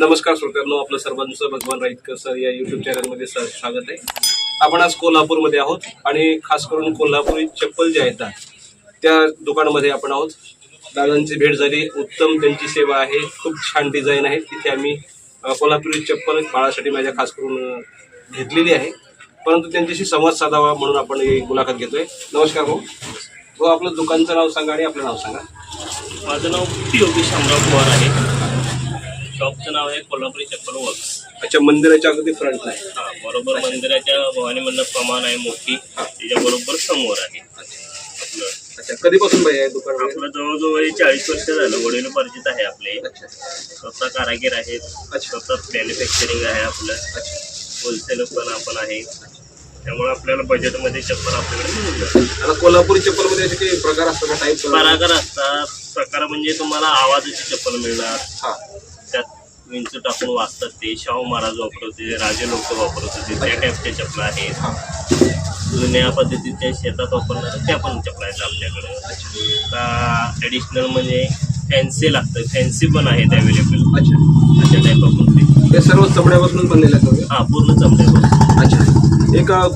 नमस्कार श्रोत्यांनो आपलं सर्वांचं भगवान राईतकर सर या युट्यूब चॅनलमध्ये सर स्वागत आहे. आपण आज कोल्हापूरमध्ये आहोत आणि खास करून कोल्हापुरी चप्पल जे आहेत त्या दुकानामध्ये आपण आहोत. दादांची भेट झाली उत्तम त्यांची सेवा आहे खूप छान डिझाईन आहे. तिथे आम्ही कोल्हापुरी चप्पल बाळासाठी माझ्या खास करून घेतलेली आहे. परंतु त्यांच्याशी संवाद साधावा म्हणून आपण ही मुलाखत घेतोय. नमस्कार भाऊ. भाऊ आपलं दुकानचं नाव सांगा आणि आपलं नाव सांगा. माझं नाव योगेश शामराव पवार आहे. नाव आहे कोल्हापुरी चप्पल वर्क्स अच्छा मंदिराच्या अगदी फ्रंटला आहे. हा बरोबर मंदिराच्या भवानी मंडप प्रमाण आहे मोठी. त्याच्या बरोबर समोर आहे. आपलं अच्छा कधीपासून भाई आहे दुकान आपलं जवळजवळ चाळीस वर्ष झालं वडील परिचित आहे आपले. अच्छा. स्वतः कारागीर आहेत स्वतः मॅन्युफॅक्चरिंग आहे आपलं. अच्छा. होलसेलर पण आपण आहे. त्यामुळे आपल्याला बजेटमध्ये चप्पल आपल्याकडे मिळून जातं. आता कोल्हापुरी चप्पलमध्ये असे काही प्रकार असतात टाईप परागर असतात. प्रकार म्हणजे तुम्हाला आवाजाची चप्पल मिळणार. हा. त्यात विंचू टाकून वाचतात ते. शाहू महाराज वापरत होते राजे लोक वापरत होते त्या टाईपच्या चपला आहेत. हा. जुन्या पद्धतीच्या शेतात वापरणाऱ्या त्या पण चपला आहेत आपल्याकडं. आता ॲडिशनल म्हणजे फॅन्सी लागतं. फॅन्सी पण आहेत अवेलेबल अच्छा. अशा टाईप ते. हे सर्व चमड्यापासून बनलेलं आहे हा पूर्ण चमड्यावर अच्छा. एक अ,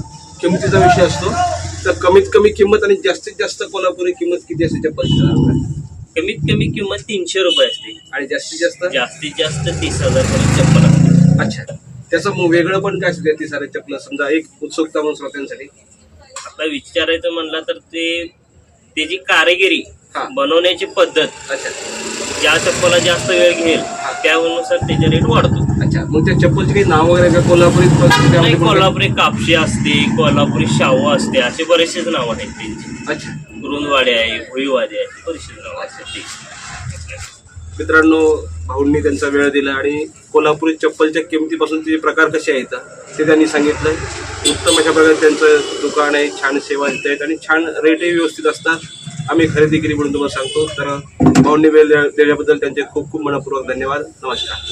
किमतीचा विषय असतो. तर कमीत कमी किंमत आणि जास्तीत जास्त कोल्हापुरी किंमत किती असते चप्पलची कमीत कमी किंमत तीनशे रुपये असते. आणि जास्तीत जास्त? जास्तीत जास्त तीस हजार पर्यंत चप्पल असते. अच्छा. त्याचं मग वेगळं पण काय असते ती सारे चप्पल समजा एक उत्सुकता म्हणून श्रोत्यांसाठी? आता विचारायचं म्हणलं तर ते त्याची कारागिरी हा. बनवण्याची पद्धत अच्छा. ज्या चप्पलला जास्त वेळ घेईल त्यानुसार त्याचा रेट वाढतो. अच्छा. मग त्या चप्पलची काही नाव वगैरे का कोल्हापुरी नाही त्यामध्ये पण- कोल्हापुरी कापशी असते कोल्हापुरी शाहू असते असे बरेचसेच नाव आहेत त्यांची. अच्छा. रुंदवाडी आहे भुईवाडी आहे बरेचसे नाव मित्रांनो भाऊंनी त्यांचा वेळ दिला आणि कोल्हापुरी चप्पलच्या किमतीपासून ते प्रकार कसे आहेत ते त्यांनी सांगितलं. उत्तम अशा प्रकारे त्यांचं दुकान आहे छान सेवा देत आहेत आणि छान रेटही व्यवस्थित असतात. आम्ही खरेदी केली म्हणून तुम्हाला सांगतो. तर भाऊंनी वेळ दिल्याबद्दल त्यांचे खूप खूप मनपूर्वक धन्यवाद. नमस्कार.